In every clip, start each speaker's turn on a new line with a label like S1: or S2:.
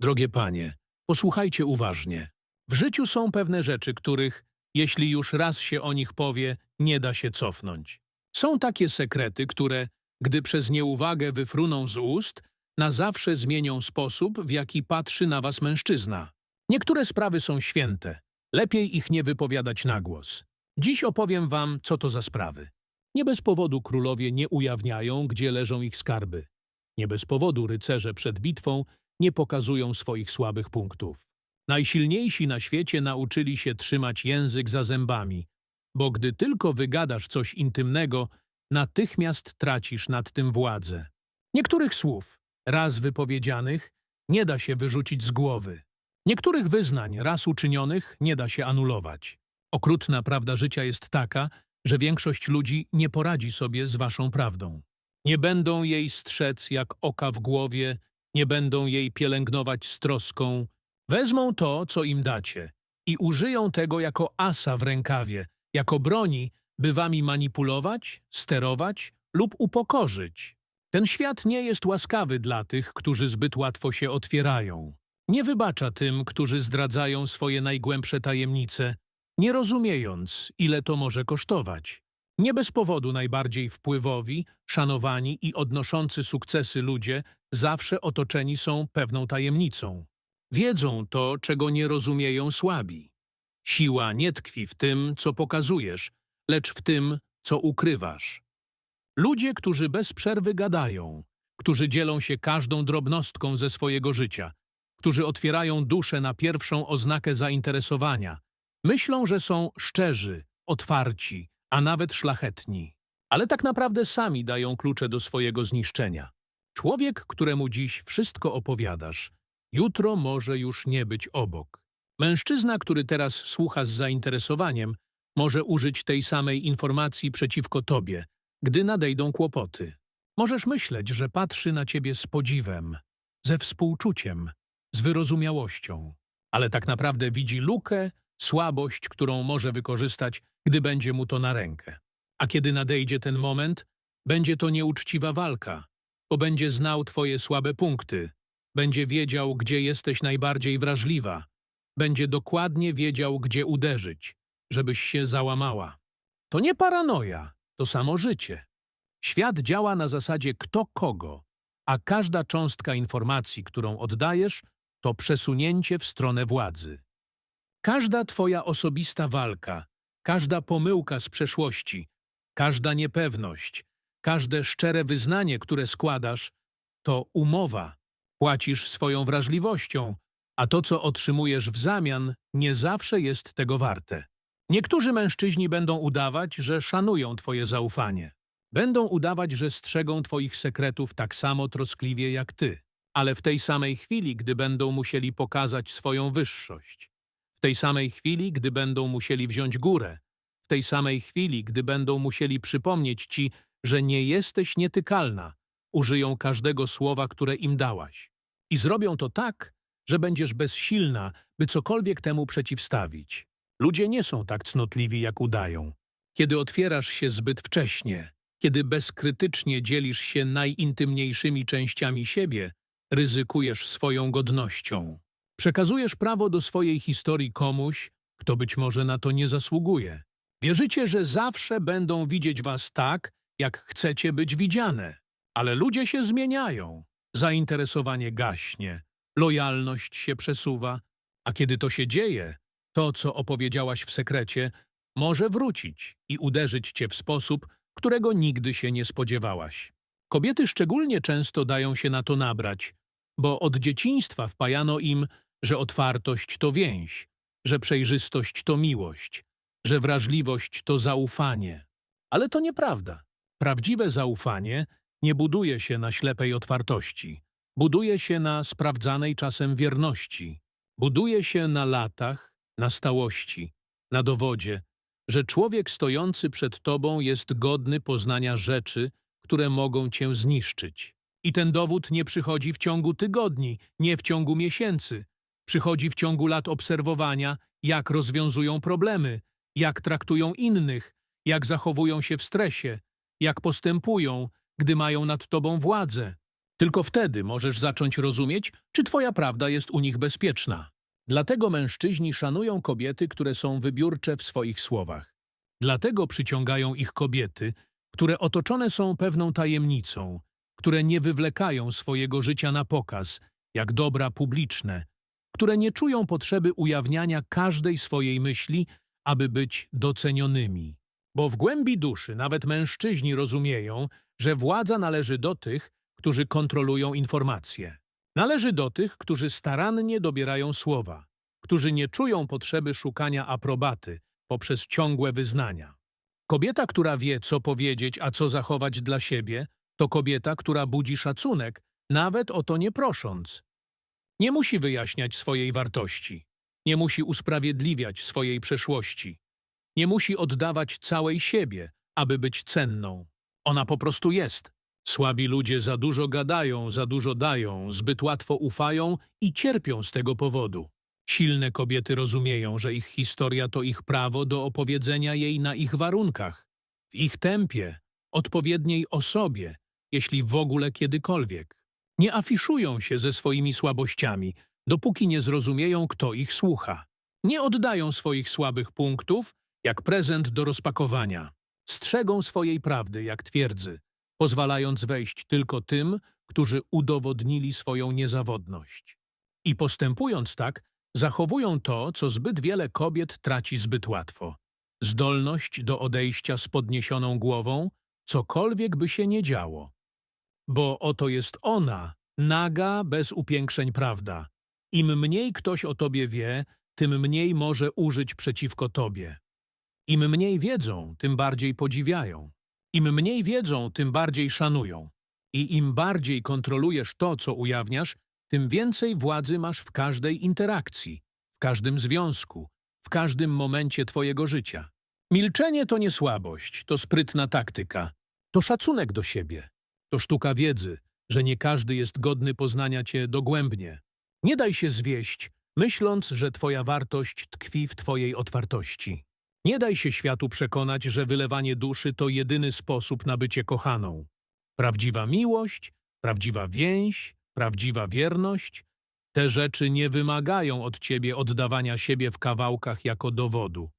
S1: Drogie panie, posłuchajcie uważnie. W życiu są pewne rzeczy, których, jeśli już raz się o nich powie, nie da się cofnąć. Są takie sekrety, które, gdy przez nieuwagę wyfruną z ust, na zawsze zmienią sposób, w jaki patrzy na was mężczyzna. Niektóre sprawy są święte. Lepiej ich nie wypowiadać na głos. Dziś opowiem wam, co to za sprawy. Nie bez powodu królowie nie ujawniają, gdzie leżą ich skarby. Nie bez powodu rycerze przed bitwą nie pokazują swoich słabych punktów. Najsilniejsi na świecie nauczyli się trzymać język za zębami, bo gdy tylko wygadasz coś intymnego, natychmiast tracisz nad tym władzę. Niektórych słów, raz wypowiedzianych, nie da się wyrzucić z głowy. Niektórych wyznań, raz uczynionych, nie da się anulować. Okrutna prawda życia jest taka, że większość ludzi nie poradzi sobie z waszą prawdą. Nie będą jej strzec jak oka w głowie, nie będą jej pielęgnować z troską. Wezmą to, co im dacie i użyją tego jako asa w rękawie, jako broni, by wami manipulować, sterować lub upokorzyć. Ten świat nie jest łaskawy dla tych, którzy zbyt łatwo się otwierają. Nie wybacza tym, którzy zdradzają swoje najgłębsze tajemnice, nie rozumiejąc, ile to może kosztować. Nie bez powodu najbardziej wpływowi, szanowani i odnoszący sukcesy ludzie zawsze otoczeni są pewną tajemnicą. Wiedzą to, czego nie rozumieją słabi. Siła nie tkwi w tym, co pokazujesz, lecz w tym, co ukrywasz. Ludzie, którzy bez przerwy gadają, którzy dzielą się każdą drobnostką ze swojego życia, którzy otwierają duszę na pierwszą oznakę zainteresowania, myślą, że są szczerzy, otwarci, a nawet szlachetni. Ale tak naprawdę sami dają klucze do swojego zniszczenia. Człowiek, któremu dziś wszystko opowiadasz, jutro może już nie być obok. Mężczyzna, który teraz słucha z zainteresowaniem, może użyć tej samej informacji przeciwko tobie, gdy nadejdą kłopoty. Możesz myśleć, że patrzy na ciebie z podziwem, ze współczuciem, z wyrozumiałością, ale tak naprawdę widzi lukę, słabość, którą może wykorzystać, gdy będzie mu to na rękę. A kiedy nadejdzie ten moment, będzie to nieuczciwa walka, bo będzie znał twoje słabe punkty, będzie wiedział, gdzie jesteś najbardziej wrażliwa, będzie dokładnie wiedział, gdzie uderzyć, żebyś się załamała. To nie paranoja, to samo życie. Świat działa na zasadzie kto kogo, a każda cząstka informacji, którą oddajesz, to przesunięcie w stronę władzy. Każda twoja osobista walka, każda pomyłka z przeszłości, każda niepewność, każde szczere wyznanie, które składasz, to umowa. Płacisz swoją wrażliwością, a to, co otrzymujesz w zamian, nie zawsze jest tego warte. Niektórzy mężczyźni będą udawać, że szanują twoje zaufanie. Będą udawać, że strzegą twoich sekretów tak samo troskliwie jak ty, ale w tej samej chwili, gdy będą musieli pokazać swoją wyższość, w tej samej chwili, gdy będą musieli wziąć górę, w tej samej chwili, gdy będą musieli przypomnieć ci, że nie jesteś nietykalna, użyją każdego słowa, które im dałaś. I zrobią to tak, że będziesz bezsilna, by cokolwiek temu przeciwstawić. Ludzie nie są tak cnotliwi, jak udają. Kiedy otwierasz się zbyt wcześnie, kiedy bezkrytycznie dzielisz się najintymniejszymi częściami siebie, ryzykujesz swoją godnością. Przekazujesz prawo do swojej historii komuś, kto być może na to nie zasługuje. Wierzycie, że zawsze będą widzieć was tak, jak chcecie być widziane. Ale ludzie się zmieniają. Zainteresowanie gaśnie, lojalność się przesuwa, a kiedy to się dzieje, to, co opowiedziałaś w sekrecie, może wrócić i uderzyć cię w sposób, którego nigdy się nie spodziewałaś. Kobiety szczególnie często dają się na to nabrać, bo od dzieciństwa wpajano im, że otwartość to więź, że przejrzystość to miłość, że wrażliwość to zaufanie. Ale to nieprawda. Prawdziwe zaufanie nie buduje się na ślepej otwartości. Buduje się na sprawdzanej czasem wierności. Buduje się na latach, na stałości, na dowodzie, że człowiek stojący przed tobą jest godny poznania rzeczy, które mogą cię zniszczyć. I ten dowód nie przychodzi w ciągu tygodni, nie w ciągu miesięcy. Przychodzi w ciągu lat obserwowania, jak rozwiązują problemy, jak traktują innych, jak zachowują się w stresie, jak postępują, gdy mają nad tobą władzę. Tylko wtedy możesz zacząć rozumieć, czy twoja prawda jest u nich bezpieczna. Dlatego mężczyźni szanują kobiety, które są wybiórcze w swoich słowach. Dlatego przyciągają ich kobiety, które otoczone są pewną tajemnicą, które nie wywlekają swojego życia na pokaz, jak dobra publiczne, które nie czują potrzeby ujawniania każdej swojej myśli, aby być docenionymi. Bo w głębi duszy nawet mężczyźni rozumieją, że władza należy do tych, którzy kontrolują informacje. Należy do tych, którzy starannie dobierają słowa, którzy nie czują potrzeby szukania aprobaty poprzez ciągłe wyznania. Kobieta, która wie, co powiedzieć, a co zachować dla siebie, to kobieta, która budzi szacunek, nawet o to nie prosząc. Nie musi wyjaśniać swojej wartości, nie musi usprawiedliwiać swojej przeszłości, nie musi oddawać całej siebie, aby być cenną. Ona po prostu jest. Słabi ludzie za dużo gadają, za dużo dają, zbyt łatwo ufają i cierpią z tego powodu. Silne kobiety rozumieją, że ich historia to ich prawo do opowiedzenia jej na ich warunkach, w ich tempie, odpowiedniej osobie, jeśli w ogóle kiedykolwiek. Nie afiszują się ze swoimi słabościami, dopóki nie zrozumieją, kto ich słucha. Nie oddają swoich słabych punktów, jak prezent do rozpakowania. Strzegą swojej prawdy, jak twierdzy, pozwalając wejść tylko tym, którzy udowodnili swoją niezawodność. I postępując tak, zachowują to, co zbyt wiele kobiet traci zbyt łatwo. Zdolność do odejścia z podniesioną głową, cokolwiek by się nie działo. Bo oto jest ona, naga, bez upiększeń prawda. Im mniej ktoś o tobie wie, tym mniej może użyć przeciwko tobie. Im mniej wiedzą, tym bardziej podziwiają. Im mniej wiedzą, tym bardziej szanują. I im bardziej kontrolujesz to, co ujawniasz, tym więcej władzy masz w każdej interakcji, w każdym związku, w każdym momencie twojego życia. Milczenie to nie słabość, to sprytna taktyka, to szacunek do siebie, to sztuka wiedzy, że nie każdy jest godny poznania cię dogłębnie. Nie daj się zwieść, myśląc, że twoja wartość tkwi w twojej otwartości. Nie daj się światu przekonać, że wylewanie duszy to jedyny sposób na bycie kochaną. Prawdziwa miłość, prawdziwa więź, prawdziwa wierność, te rzeczy nie wymagają od ciebie oddawania siebie w kawałkach jako dowodu.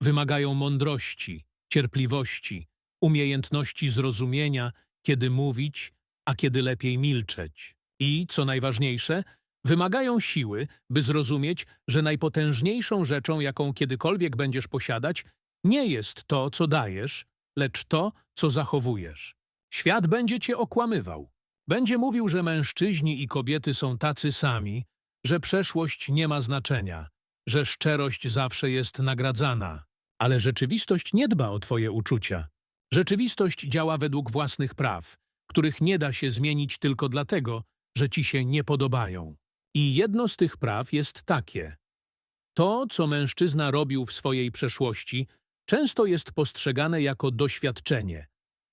S1: Wymagają mądrości, cierpliwości, umiejętności zrozumienia, kiedy mówić, a kiedy lepiej milczeć. I, co najważniejsze, wymagają siły, by zrozumieć, że najpotężniejszą rzeczą, jaką kiedykolwiek będziesz posiadać, nie jest to, co dajesz, lecz to, co zachowujesz. Świat będzie cię okłamywał. Będzie mówił, że mężczyźni i kobiety są tacy sami, że przeszłość nie ma znaczenia, że szczerość zawsze jest nagradzana. Ale rzeczywistość nie dba o twoje uczucia. Rzeczywistość działa według własnych praw, których nie da się zmienić tylko dlatego, że ci się nie podobają. I jedno z tych praw jest takie. To, co mężczyzna robił w swojej przeszłości, często jest postrzegane jako doświadczenie,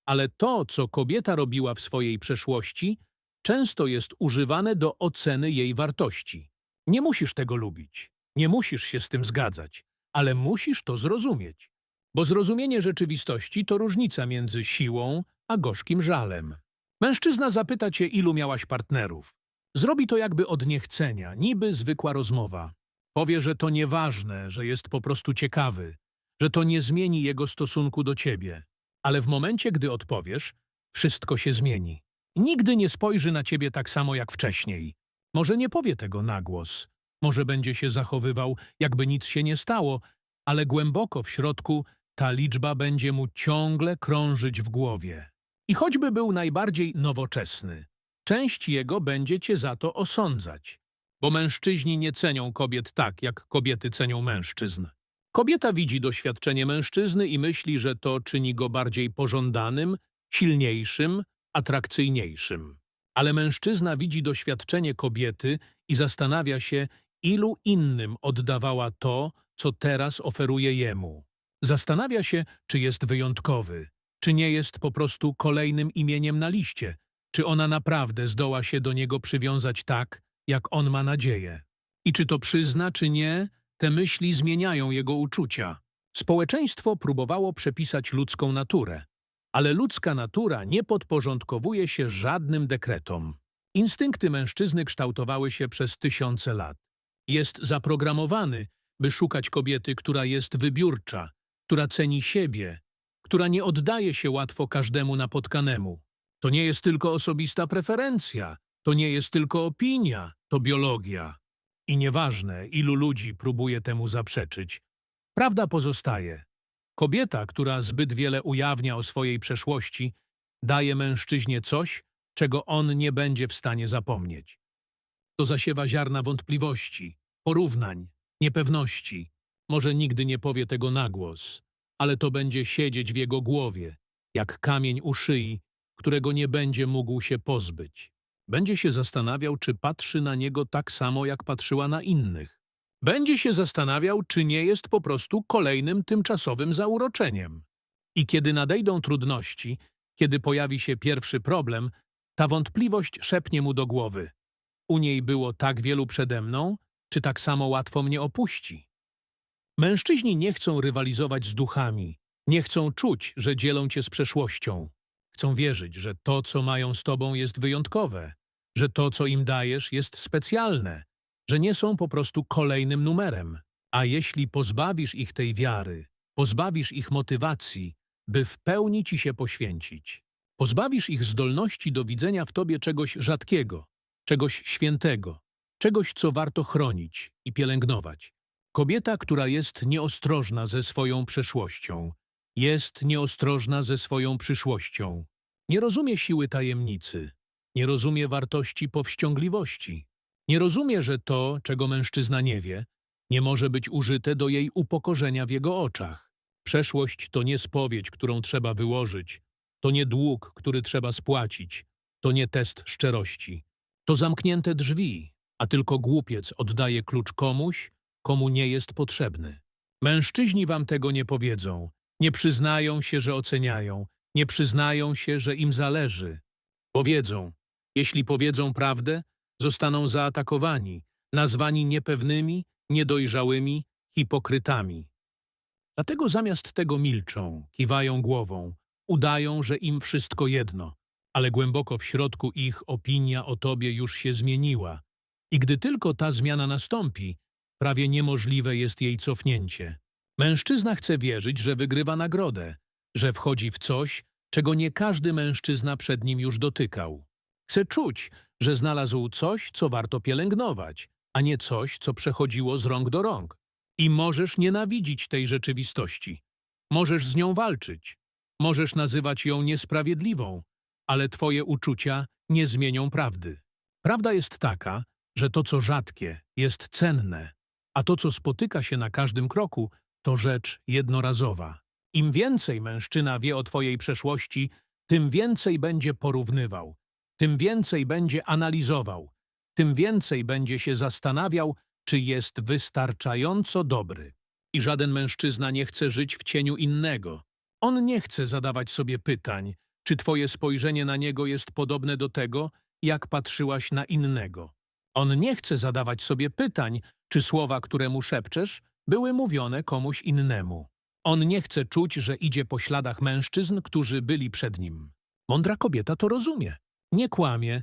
S1: ale to, co kobieta robiła w swojej przeszłości, często jest używane do oceny jej wartości. Nie musisz tego lubić, nie musisz się z tym zgadzać, ale musisz to zrozumieć. Bo zrozumienie rzeczywistości to różnica między siłą a gorzkim żalem. Mężczyzna zapyta cię, ilu miałaś partnerów. Zrobi to jakby od niechcenia, niby zwykła rozmowa. Powie, że to nieważne, że jest po prostu ciekawy, że to nie zmieni jego stosunku do ciebie. Ale w momencie, gdy odpowiesz, wszystko się zmieni. Nigdy nie spojrzy na ciebie tak samo jak wcześniej. Może nie powie tego na głos, może będzie się zachowywał, jakby nic się nie stało, ale głęboko w środku ta liczba będzie mu ciągle krążyć w głowie. I choćby był najbardziej nowoczesny, część jego będzie cię za to osądzać. Bo mężczyźni nie cenią kobiet tak, jak kobiety cenią mężczyzn. Kobieta widzi doświadczenie mężczyzny i myśli, że to czyni go bardziej pożądanym, silniejszym, atrakcyjniejszym. Ale mężczyzna widzi doświadczenie kobiety i zastanawia się, ilu innym oddawała to, co teraz oferuje jemu. Zastanawia się, czy jest wyjątkowy, czy nie jest po prostu kolejnym imieniem na liście, czy ona naprawdę zdoła się do niego przywiązać tak, jak on ma nadzieję. I czy to przyzna, czy nie, te myśli zmieniają jego uczucia. Społeczeństwo próbowało przepisać ludzką naturę, Ale ludzka natura nie podporządkowuje się żadnym dekretom. Instynkty mężczyzny kształtowały się przez tysiące lat. Jest zaprogramowany, by szukać kobiety, która jest wybiórcza, która ceni siebie, która nie oddaje się łatwo każdemu napotkanemu. To nie jest tylko osobista preferencja, to nie jest tylko opinia, to biologia. I nieważne, ilu ludzi próbuje temu zaprzeczyć, prawda pozostaje. Kobieta, która zbyt wiele ujawnia o swojej przeszłości, daje mężczyźnie coś, czego on nie będzie w stanie zapomnieć. To zasiewa ziarna wątpliwości, porównań, niepewności. Może nigdy nie powie tego na głos, ale to będzie siedzieć w jego głowie, jak kamień u szyi, którego nie będzie mógł się pozbyć. Będzie się zastanawiał, czy patrzy na niego tak samo, jak patrzyła na innych. Będzie się zastanawiał, czy nie jest po prostu kolejnym tymczasowym zauroczeniem. I kiedy nadejdą trudności, kiedy pojawi się pierwszy problem, ta wątpliwość szepnie mu do głowy. U niej było tak wielu przede mną, czy tak samo łatwo mnie opuści? Mężczyźni nie chcą rywalizować z duchami, nie chcą czuć, że dzielą cię z przeszłością. Chcą wierzyć, że to, co mają z tobą, jest wyjątkowe, że to, co im dajesz, jest specjalne, że nie są po prostu kolejnym numerem. A jeśli pozbawisz ich tej wiary, pozbawisz ich motywacji, by w pełni ci się poświęcić, pozbawisz ich zdolności do widzenia w tobie czegoś rzadkiego, czegoś świętego, czegoś, co warto chronić i pielęgnować. Kobieta, która jest nieostrożna ze swoją przeszłością, jest nieostrożna ze swoją przyszłością. Nie rozumie siły tajemnicy, nie rozumie wartości powściągliwości. Nie rozumie, że to, czego mężczyzna nie wie, nie może być użyte do jej upokorzenia w jego oczach. Przeszłość to nie spowiedź, którą trzeba wyłożyć, to nie dług, który trzeba spłacić, to nie test szczerości. To zamknięte drzwi, a tylko głupiec oddaje klucz komuś, komu nie jest potrzebny. Mężczyźni wam tego nie powiedzą, nie przyznają się, że oceniają, nie przyznają się, że im zależy. Powiedzą, jeśli powiedzą prawdę, zostaną zaatakowani, nazwani niepewnymi, niedojrzałymi, hipokrytami. Dlatego zamiast tego milczą, kiwają głową, udają, że im wszystko jedno, ale głęboko w środku ich opinia o tobie już się zmieniła. I gdy tylko ta zmiana nastąpi, prawie niemożliwe jest jej cofnięcie. Mężczyzna chce wierzyć, że wygrywa nagrodę, że wchodzi w coś, czego nie każdy mężczyzna przed nim już dotykał. Chce czuć, że znalazł coś, co warto pielęgnować, a nie coś, co przechodziło z rąk do rąk. I możesz nienawidzić tej rzeczywistości. Możesz z nią walczyć. Możesz nazywać ją niesprawiedliwą, ale twoje uczucia nie zmienią prawdy. Prawda jest taka, że to, co rzadkie, jest cenne, a to, co spotyka się na każdym kroku, to rzecz jednorazowa. Im więcej mężczyzna wie o twojej przeszłości, tym więcej będzie porównywał, tym więcej będzie analizował, tym więcej będzie się zastanawiał, czy jest wystarczająco dobry. I żaden mężczyzna nie chce żyć w cieniu innego. On nie chce zadawać sobie pytań, czy twoje spojrzenie na niego jest podobne do tego, jak patrzyłaś na innego. On nie chce zadawać sobie pytań, czy słowa, które mu szepczesz, były mówione komuś innemu. On nie chce czuć, że idzie po śladach mężczyzn, którzy byli przed nim. Mądra kobieta to rozumie. Nie kłamie,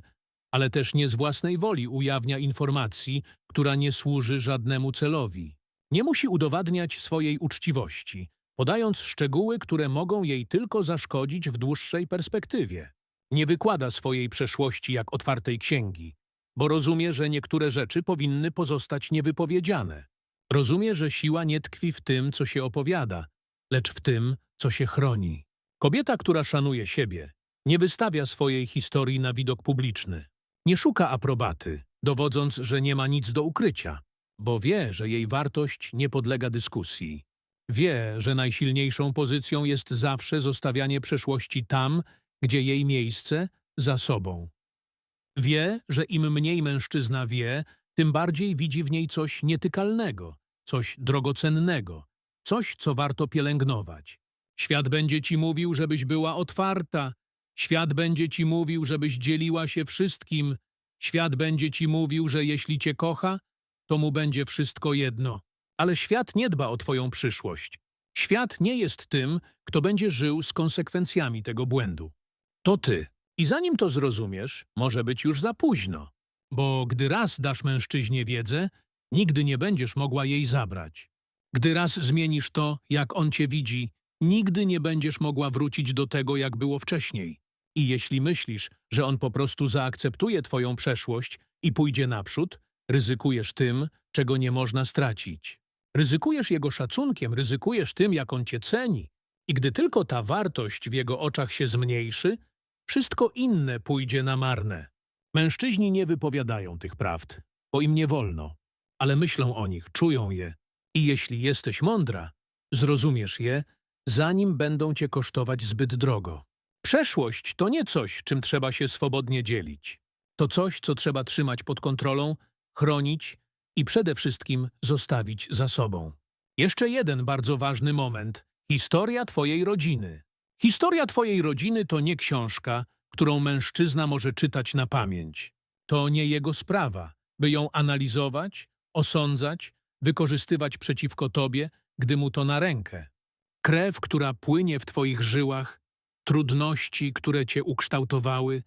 S1: ale też nie z własnej woli ujawnia informacji, która nie służy żadnemu celowi. Nie musi udowadniać swojej uczciwości, podając szczegóły, które mogą jej tylko zaszkodzić w dłuższej perspektywie. Nie wykłada swojej przeszłości jak otwartej księgi, bo rozumie, że niektóre rzeczy powinny pozostać niewypowiedziane. Rozumie, że siła nie tkwi w tym, co się opowiada, lecz w tym, co się chroni. Kobieta, która szanuje siebie, nie wystawia swojej historii na widok publiczny. Nie szuka aprobaty, dowodząc, że nie ma nic do ukrycia, bo wie, że jej wartość nie podlega dyskusji. Wie, że najsilniejszą pozycją jest zawsze zostawianie przeszłości tam, gdzie jej miejsce za sobą. Wie, że im mniej mężczyzna wie, tym bardziej widzi w niej coś nietykalnego, coś drogocennego, coś, co warto pielęgnować. Świat będzie ci mówił, żebyś była otwarta, świat będzie ci mówił, żebyś dzieliła się wszystkim, świat będzie ci mówił, że jeśli cię kocha, to mu będzie wszystko jedno. Ale świat nie dba o twoją przyszłość. Świat nie jest tym, kto będzie żył z konsekwencjami tego błędu. To ty. I zanim to zrozumiesz, może być już za późno. Bo gdy raz dasz mężczyźnie wiedzę, nigdy nie będziesz mogła jej zabrać. Gdy raz zmienisz to, jak on cię widzi, nigdy nie będziesz mogła wrócić do tego, jak było wcześniej. I jeśli myślisz, że on po prostu zaakceptuje twoją przeszłość i pójdzie naprzód, ryzykujesz tym, czego nie można stracić. Ryzykujesz jego szacunkiem, ryzykujesz tym, jak on cię ceni. I gdy tylko ta wartość w jego oczach się zmniejszy, wszystko inne pójdzie na marne. Mężczyźni nie wypowiadają tych prawd, bo im nie wolno, ale myślą o nich, czują je. I jeśli jesteś mądra, zrozumiesz je, zanim będą cię kosztować zbyt drogo. Przeszłość to nie coś, czym trzeba się swobodnie dzielić. To coś, co trzeba trzymać pod kontrolą, chronić i przede wszystkim zostawić za sobą. Jeszcze jeden bardzo ważny moment. Historia twojej rodziny. Historia twojej rodziny to nie książka, którą mężczyzna może czytać na pamięć. To nie jego sprawa, by ją analizować, osądzać, wykorzystywać przeciwko tobie, gdy mu to na rękę. Krew, która płynie w twoich żyłach, trudności, które cię ukształtowały,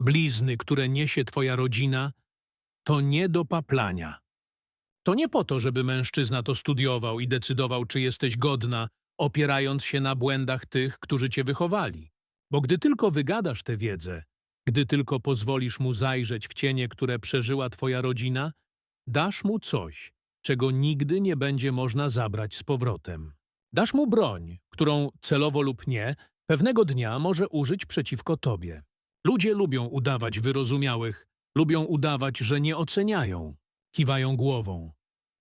S1: blizny, które niesie twoja rodzina, to nie do paplania. To nie po to, żeby mężczyzna to studiował i decydował, czy jesteś godna, opierając się na błędach tych, którzy cię wychowali. Bo gdy tylko wygadasz tę wiedzę, gdy tylko pozwolisz mu zajrzeć w cienie, które przeżyła twoja rodzina, dasz mu coś, czego nigdy nie będzie można zabrać z powrotem. Dasz mu broń, którą celowo lub nie, pewnego dnia może użyć przeciwko tobie. Ludzie lubią udawać wyrozumiałych, lubią udawać, że nie oceniają. Kiwają głową.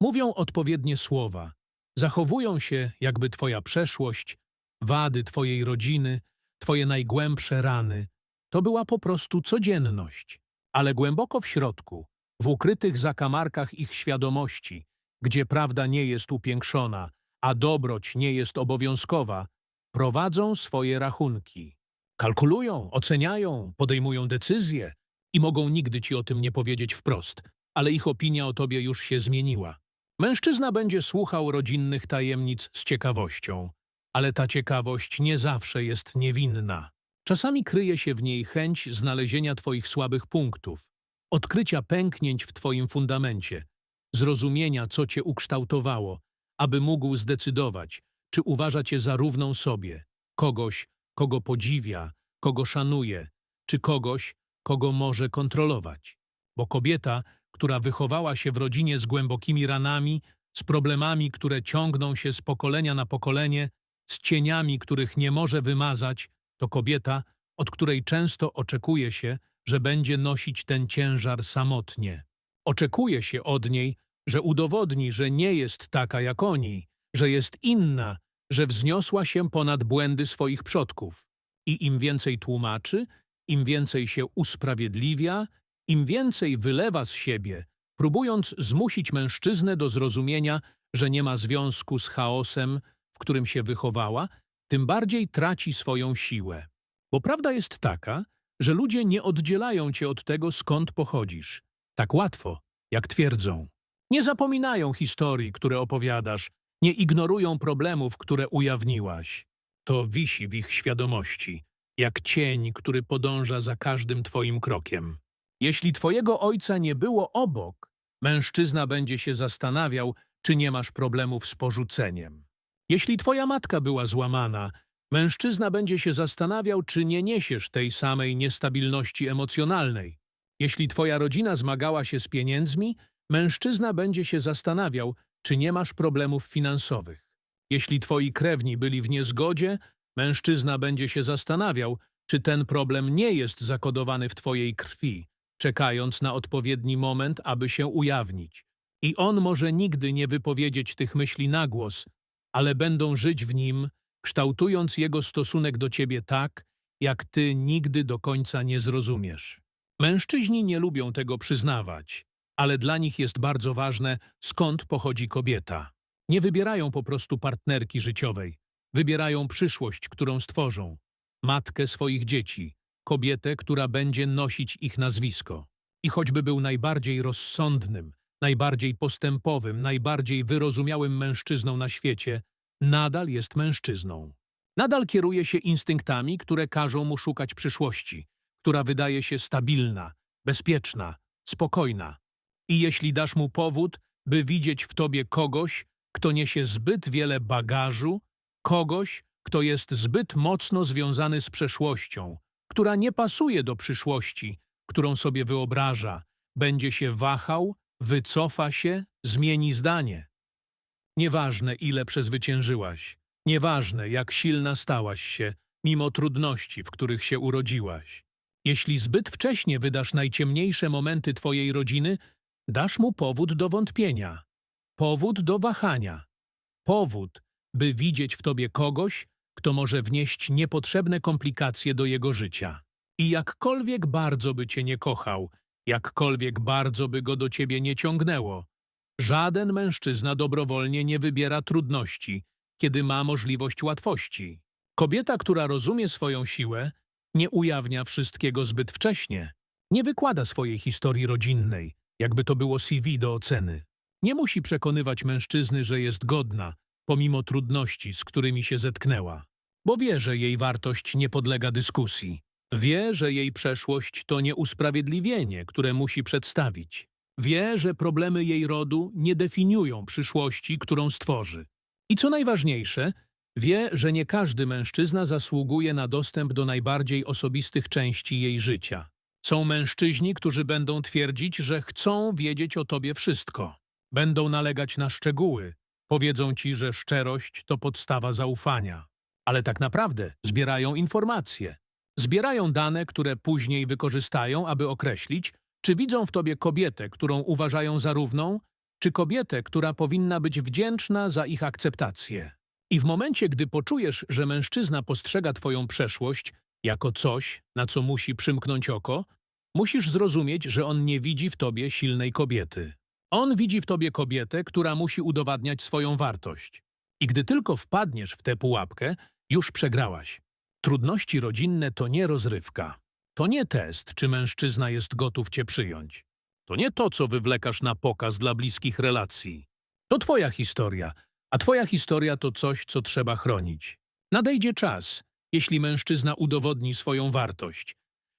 S1: Mówią odpowiednie słowa. Zachowują się, jakby twoja przeszłość, wady twojej rodziny, twoje najgłębsze rany, to była po prostu codzienność. Ale głęboko w środku, w ukrytych zakamarkach ich świadomości, gdzie prawda nie jest upiększona, a dobroć nie jest obowiązkowa, prowadzą swoje rachunki. Kalkulują, oceniają, podejmują decyzje i mogą nigdy ci o tym nie powiedzieć wprost, ale ich opinia o tobie już się zmieniła. Mężczyzna będzie słuchał rodzinnych tajemnic z ciekawością, ale ta ciekawość nie zawsze jest niewinna. Czasami kryje się w niej chęć znalezienia twoich słabych punktów, odkrycia pęknięć w twoim fundamencie, zrozumienia, co cię ukształtowało, aby mógł zdecydować, czy uważa cię za równą sobie, kogoś, kogo podziwia, kogo szanuje, czy kogoś, kogo może kontrolować. Bo kobieta, która wychowała się w rodzinie z głębokimi ranami, z problemami, które ciągną się z pokolenia na pokolenie, z cieniami, których nie może wymazać, to kobieta, od której często oczekuje się, że będzie nosić ten ciężar samotnie. Oczekuje się od niej, że udowodni, że nie jest taka jak oni, że jest inna, że wzniosła się ponad błędy swoich przodków. I im więcej tłumaczy, im więcej się usprawiedliwia, im więcej wylewa z siebie, próbując zmusić mężczyznę do zrozumienia, że nie ma związku z chaosem, w którym się wychowała, tym bardziej traci swoją siłę. Bo prawda jest taka, że ludzie nie oddzielają cię od tego, skąd pochodzisz. Tak łatwo, jak twierdzą. Nie zapominają historii, które opowiadasz, nie ignorują problemów, które ujawniłaś. To wisi w ich świadomości, jak cień, który podąża za każdym twoim krokiem. Jeśli twojego ojca nie było obok, mężczyzna będzie się zastanawiał, czy nie masz problemów z porzuceniem. Jeśli twoja matka była złamana, mężczyzna będzie się zastanawiał, czy nie niesiesz tej samej niestabilności emocjonalnej. Jeśli twoja rodzina zmagała się z pieniędzmi, mężczyzna będzie się zastanawiał, czy nie masz problemów finansowych. Jeśli twoi krewni byli w niezgodzie, mężczyzna będzie się zastanawiał, czy ten problem nie jest zakodowany w twojej krwi, czekając na odpowiedni moment, aby się ujawnić. I on może nigdy nie wypowiedzieć tych myśli na głos, ale będą żyć w nim, kształtując jego stosunek do ciebie tak, jak ty nigdy do końca nie zrozumiesz. Mężczyźni nie lubią tego przyznawać, ale dla nich jest bardzo ważne, skąd pochodzi kobieta. Nie wybierają po prostu partnerki życiowej, wybierają przyszłość, którą stworzą, matkę swoich dzieci, kobietę, która będzie nosić ich nazwisko. I choćby był najbardziej rozsądnym, najbardziej postępowym, najbardziej wyrozumiałym mężczyzną na świecie, nadal jest mężczyzną. Nadal kieruje się instynktami, które każą mu szukać przyszłości, która wydaje się stabilna, bezpieczna, spokojna. I jeśli dasz mu powód, by widzieć w tobie kogoś, kto niesie zbyt wiele bagażu, kogoś, kto jest zbyt mocno związany z przeszłością, która nie pasuje do przyszłości, którą sobie wyobraża, będzie się wahał, wycofa się, zmieni zdanie. Nieważne, ile przezwyciężyłaś, nieważne, jak silna stałaś się, mimo trudności, w których się urodziłaś. Jeśli zbyt wcześnie wydasz najciemniejsze momenty twojej rodziny, dasz mu powód do wątpienia, powód do wahania, powód, by widzieć w tobie kogoś, kto może wnieść niepotrzebne komplikacje do jego życia. I jakkolwiek bardzo by cię nie kochał, jakkolwiek bardzo by go do ciebie nie ciągnęło, żaden mężczyzna dobrowolnie nie wybiera trudności, kiedy ma możliwość łatwości. Kobieta, która rozumie swoją siłę, nie ujawnia wszystkiego zbyt wcześnie, nie wykłada swojej historii rodzinnej, jakby to było CV do oceny. Nie musi przekonywać mężczyzny, że jest godna, pomimo trudności, z którymi się zetknęła, bo wie, że jej wartość nie podlega dyskusji. Wie, że jej przeszłość to nie usprawiedliwienie, które musi przedstawić. Wie, że problemy jej rodu nie definiują przyszłości, którą stworzy. I co najważniejsze, wie, że nie każdy mężczyzna zasługuje na dostęp do najbardziej osobistych części jej życia. Są mężczyźni, którzy będą twierdzić, że chcą wiedzieć o tobie wszystko. Będą nalegać na szczegóły. Powiedzą ci, że szczerość to podstawa zaufania. Ale tak naprawdę zbierają informacje. Zbierają dane, które później wykorzystają, aby określić, czy widzą w tobie kobietę, którą uważają za równą, czy kobietę, która powinna być wdzięczna za ich akceptację. I w momencie, gdy poczujesz, że mężczyzna postrzega twoją przeszłość jako coś, na co musi przymknąć oko, musisz zrozumieć, że on nie widzi w tobie silnej kobiety. On widzi w tobie kobietę, która musi udowadniać swoją wartość. I gdy tylko wpadniesz w tę pułapkę, już przegrałaś. Trudności rodzinne to nie rozrywka. To nie test, czy mężczyzna jest gotów cię przyjąć. To nie to, co wywlekasz na pokaz dla bliskich relacji. To twoja historia, a twoja historia to coś, co trzeba chronić. Nadejdzie czas, jeśli mężczyzna udowodni swoją wartość,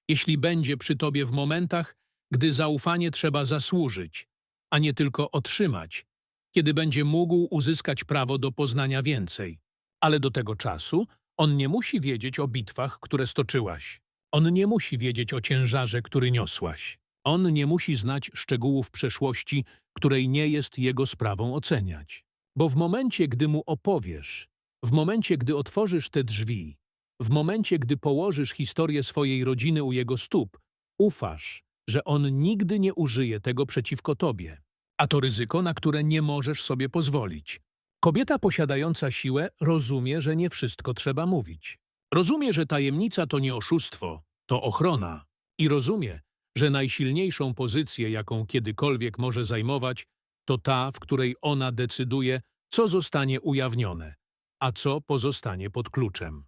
S1: jeśli będzie przy tobie w momentach, gdy zaufanie trzeba zasłużyć, a nie tylko otrzymać, kiedy będzie mógł uzyskać prawo do poznania więcej. Ale do tego czasu on nie musi wiedzieć o bitwach, które stoczyłaś. On nie musi wiedzieć o ciężarze, który niosłaś. On nie musi znać szczegółów przeszłości, której nie jest jego sprawą oceniać. Bo w momencie, gdy mu opowiesz, w momencie, gdy otworzysz te drzwi, w momencie, gdy położysz historię swojej rodziny u jego stóp, ufasz, że on nigdy nie użyje tego przeciwko tobie. A to ryzyko, na które nie możesz sobie pozwolić. Kobieta posiadająca siłę rozumie, że nie wszystko trzeba mówić. Rozumie, że tajemnica to nie oszustwo, to ochrona. I rozumie, że najsilniejszą pozycję, jaką kiedykolwiek może zajmować, to ta, w której ona decyduje, co zostanie ujawnione, a co pozostanie pod kluczem.